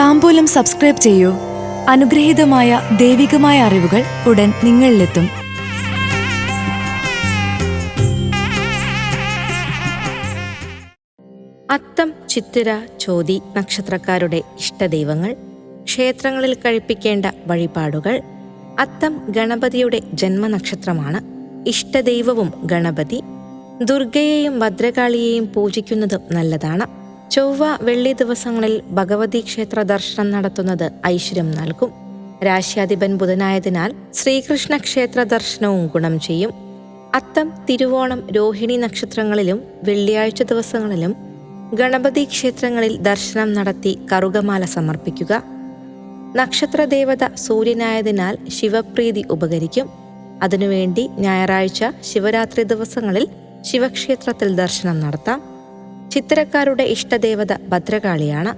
താമ്പൂലം subscribe ചെയ്യൂ. അനുഗ്രഹീതമായ ദൈവികമായ അറിവുകൾ ഉടൻ നിങ്ങളിലെത്തും. അത്തം ചിത്തിര ചോതി നക്ഷത്രക്കാരുടെ ഇഷ്ടദൈവങ്ങൾ ക്ഷേത്രങ്ങളിൽ കഴിപ്പിക്കേണ്ട വഴിപാടുകൾ അത്തം ഗണപതിയുടെ ജന്മനക്ഷത്രമാണ്. ഇഷ്ടദൈവവും ഗണപതി. ദുർഗയെയും ഭദ്രകാളിയെയും പൂജിക്കുന്നതും നല്ലതാണ്. ചൊവ്വ വെള്ളി ദിവസങ്ങളിൽ ഭഗവതി ക്ഷേത്ര ദർശനം നടത്തുന്നത് ഐശ്വര്യം നൽകും. രാശ്യാധിപൻ ബുധനായതിനാൽ ശ്രീകൃഷ്ണ ക്ഷേത്ര ദർശനവും ഗുണം ചെയ്യും. അത്തം തിരുവോണം രോഹിണി നക്ഷത്രങ്ങളിലും വെള്ളിയാഴ്ച ദിവസങ്ങളിലും ഗണപതി ക്ഷേത്രങ്ങളിൽ ദർശനം നടത്തി കറുകമാല സമർപ്പിക്കുക. നക്ഷത്രദേവത സൂര്യനായതിനാൽ ശിവപ്രീതി ഉപകരിക്കും. അതിനുവേണ്ടി ഞായറാഴ്ച ശിവരാത്രി ദിവസങ്ങളിൽ ശിവക്ഷേത്രത്തിൽ ദർശനം നടത്താം. ചിത്രക്കാരുടെ ഇഷ്ടദേവത ഭദ്രകാളിയാണ്.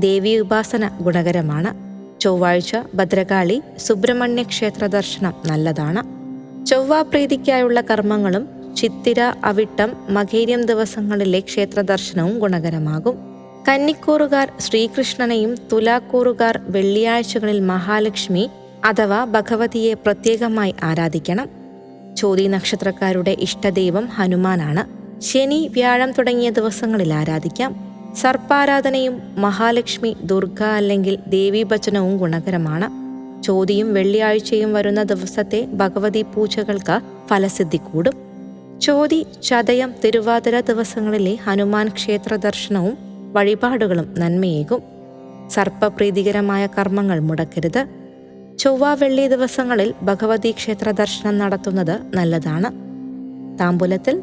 ദേവി ഉപാസന ഗുണകരമാണ്. ചൊവ്വാഴ്ച ഭദ്രകാളി സുബ്രഹ്മണ്യ ക്ഷേത്ര ദർശനം നല്ലതാണ്. ചൊവ്വാപ്രീതിക്കായുള്ള കർമ്മങ്ങളും ചിത്തിര അവിട്ടം മകേര്യം ദിവസങ്ങളിലെ ക്ഷേത്ര ദർശനവും ഗുണകരമാകും. കന്നിക്കൂറുകാർ ശ്രീകൃഷ്ണനെയും തുലാക്കൂറുകാർ വെള്ളിയാഴ്ചകളിൽ മഹാലക്ഷ്മി അഥവാ ഭഗവതിയെ പ്രത്യേകമായി ആരാധിക്കണം. ചോതി നക്ഷത്രക്കാരുടെ ഇഷ്ടദൈവം ഹനുമാനാണ്. ശനി വ്യാഴം തുടങ്ങിയ ദിവസങ്ങളിൽ ആരാധിക്കാം. സർപ്പാരാധനയും മഹാലക്ഷ്മി ദുർഗ അല്ലെങ്കിൽ ദേവീഭജനവും ഗുണകരമാണ്. ചോതിയും വെള്ളിയാഴ്ചയും വരുന്ന ദിവസത്തെ ഭഗവതി പൂജകൾക്ക് ഫലസിദ്ധി കൂടും. ചോതി ചതയം തിരുവാതിര ദിവസങ്ങളിലെ ഹനുമാൻ ക്ഷേത്ര ദർശനവും വഴിപാടുകളും നന്മയേകും. സർപ്പപ്രീതികരമായ കർമ്മങ്ങൾ മുടക്കരുത്. ചൊവ്വ വെള്ളി ദിവസങ്ങളിൽ ഭഗവതി ക്ഷേത്ര ദർശനം നടത്തുന്നത് നല്ലതാണ്. താമ്പൂലത്തിൽ